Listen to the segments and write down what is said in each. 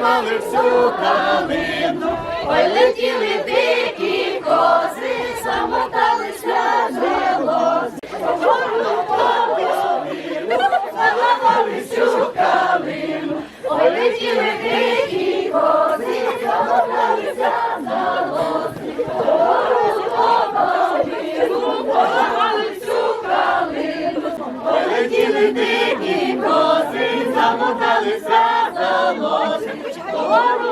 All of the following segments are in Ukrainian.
Мали всю калину, полетіли дикі кози, самота. Glory.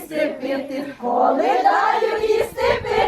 їсти пити, коли даю їсти.